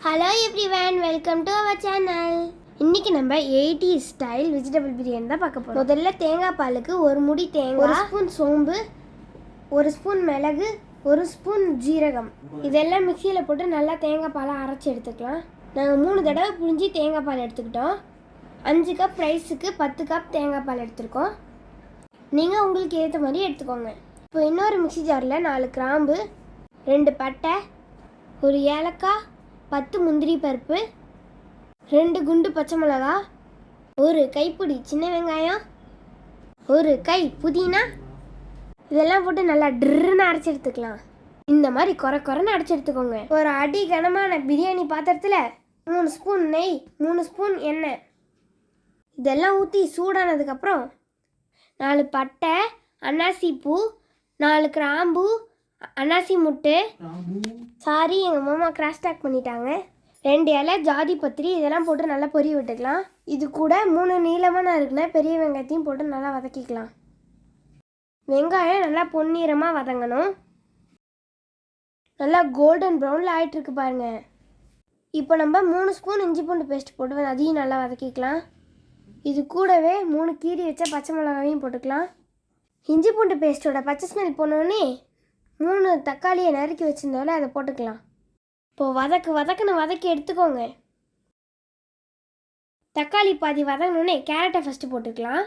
And welcome to our channel இன்னைக்கு நம்ம eighty style vegetable biryani தான் பார்க்க போறோம். முதல்ல தேங்காய் பாலுக்கு ஒரு முடி தேங்காய் ஒரு ஸ்பூன் சோம்பு ஒரு ஸ்பூன் மிளகு ஒரு ஸ்பூன் ஜீரகம். இதெல்லாம் மிக்சியில் போட்டு நல்லா தேங்காய் பாலை அரைச்சி எடுத்துக்கலாம். நாங்கள் மூணு தடவை புழிஞ்சி தேங்காய் பால் எடுத்துக்கிட்டோம். அஞ்சு கப் ரைஸுக்கு பத்து கப் தேங்காய் பால் எடுத்திருக்கோம். நீங்கள் உங்களுக்கு ஏற்ற மாதிரி எடுத்துக்கோங்க. இப்போ இன்னொரு மிக்ஸி ஜாரில் நாலு கிராம்பு ரெண்டு பட்டை ஒரு ஏலக்காய் பத்து முந்திரி பருப்பு ரெண்டு குண்டு பச்சை மிளகா ஒரு கைப்பிடி சின்ன வெங்காயம் ஒரு கை புதினா. இதெல்லாம் போட்டு நல்லா ட்ருன்னு அரைச்சி எடுத்துக்கலாம். இந்த மாதிரி குறை குறைன்னு அரைச்சி எடுத்துக்கோங்க. ஒரு அடி கனமான பிரியாணி பாத்திரத்தில் மூணு ஸ்பூன் நெய் மூணு ஸ்பூன் எண்ணெய். இதெல்லாம் ஊற்றி சூடானதுக்கப்புறம் நாலு பட்டை அன்னாசி பூ நாலு கிராம்பு அன்னாசி முட்டு சாரி எங்கள் மாமா கிராஸ் டாக் பண்ணிட்டாங்க. ரெண்டு இலை ஜாதி பத்திரி இதெல்லாம் போட்டு நல்லா பொரிய விட்டுக்கலாம். இது கூட மூணு நீளமாக நான் இருக்குன்னா பெரிய வெங்காயத்தையும் போட்டு நல்லா வதக்கிக்கலாம். வெங்காயம் நல்லா பொன்னிறமாக வதங்கணும். நல்லா கோல்டன் ப்ரௌனில் ஆயிட்டுருக்கு பாருங்கள் இப்போ நம்ம மூணு ஸ்பூன் இஞ்சி பூண்டு பேஸ்ட் போட்டு அதையும் நல்லா வதக்கிக்கலாம். இது கூடவே மூணு கீரி வச்ச பச்சை மிளகாவையும் போட்டுக்கலாம். இஞ்சி பூண்டு பேஸ்ட்டோட பச்சை ஸ்மெல் போனோடனே மூணு தக்காளியை நறுக்கி வச்சிருந்தோம்ல அதை போட்டுக்கலாம். இப்போது வதக்கு வதக்குன்னு வதக்கி எடுத்துக்கோங்க. தக்காளி பாதி வதங்கினோடனே கேரட்டை ஃபஸ்ட்டு போட்டுக்கலாம்.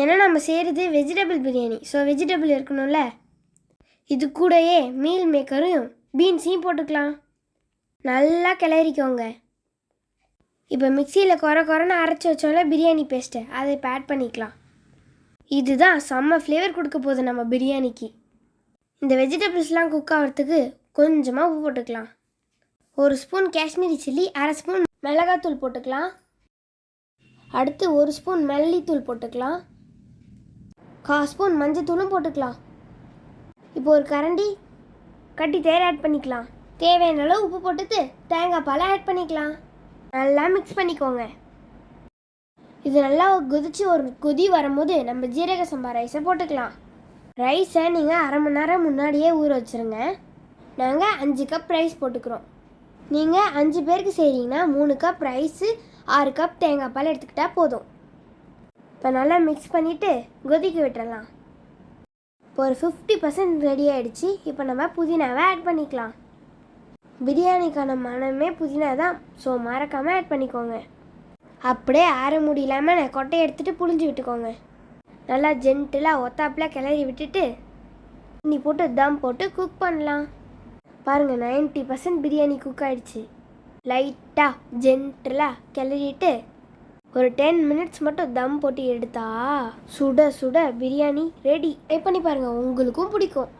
ஏன்னா நம்ம செய்கிறது வெஜிடபிள் பிரியாணி. ஸோ வெஜிடபிள் இருக்கணும்ல. இது கூடயே மீல் மேக்கரும் பீன்ஸையும் போட்டுக்கலாம். நல்லா கிளறிக்கோங்க. இப்போ மிக்சியில் குறை குறைன்னு அரைச்சி வச்சோம்ல பிரியாணி பேஸ்ட்டை அதை இப்போ ஆட் பண்ணிக்கலாம். இதுதான் செம்ம ஃப்ளேவர் கொடுக்க போகுது நம்ம பிரியாணிக்கு. இந்த வெஜிடபிள்ஸ்லாம் குக் ஆகிறதுக்கு கொஞ்சமாக உப்பு போட்டுக்கலாம். ஒரு ஸ்பூன் காஷ்மீரி சில்லி அரை ஸ்பூன் மிளகாத்தூள் போட்டுக்கலாம். அடுத்து ஒரு ஸ்பூன் மல்லித்தூள் போட்டுக்கலாம். கா ஸ்பூன் மஞ்சத்தூளும் போட்டுக்கலாம். இப்போ ஒரு கரண்டி கட்டி தேர் ஆட் பண்ணிக்கலாம். தேவையான அளவு உப்பு போட்டுட்டு தேங்காய் பால் ஆட் பண்ணிக்கலாம். நல்லா மிக்ஸ் பண்ணிக்கோங்க. இது நல்லா கொதிச்சு ஒரு கொதி வரும்போது நம்ம ஜீரக சம்பா ரைஸை போட்டுக்கலாம். ரைஸை நீங்கள் அரை மணி நேரம் முன்னாடியே ஊற வச்சுருங்க. நாங்கள் அஞ்சு கப் ரைஸ் போட்டுக்கிறோம். நீங்கள் அஞ்சு பேருக்கு செய்கிறீங்கன்னா மூணு கப் ரைஸு ஆறு கப் தேங்காய் பால் எடுத்துக்கிட்டால் போதும். இப்போ நல்லா மிக்ஸ் பண்ணிவிட்டு கொதிக்க விட்டுறலாம். இப்போ ஒரு ஃபிஃப்டி பர்சன்ட் ரெடி ஆகிடுச்சு இப்போ நம்ம புதினாவை ஆட் பண்ணிக்கலாம். பிரியாணிக்கான மனமே புதினா தான். ஸோ மறக்காமல் ஆட் பண்ணிக்கோங்க. அப்படியே ஆற முடியலாமல் நான் கொட்டையை எடுத்துகிட்டு புழிஞ்சு விட்டுக்கோங்க. நல்லா ஜென்டிலாக ஒத்தாப்பில் கிளறி விட்டுட்டு நீ போட்டு தம் போட்டு குக் பண்ணலாம். பாருங்கள் நைன்ட்டி பர்சன்ட் பிரியாணி குக் ஆகிடுச்சு லைட்டாக ஜென்டிலாக கிளறிட்டு ஒரு டென் மினிட்ஸ் மட்டும் தம் போட்டு எடுத்தா சுட சுட பிரியாணி ரெடி ட்ரை பண்ணி பாருங்கள் உங்களுக்கும் பிடிக்கும்.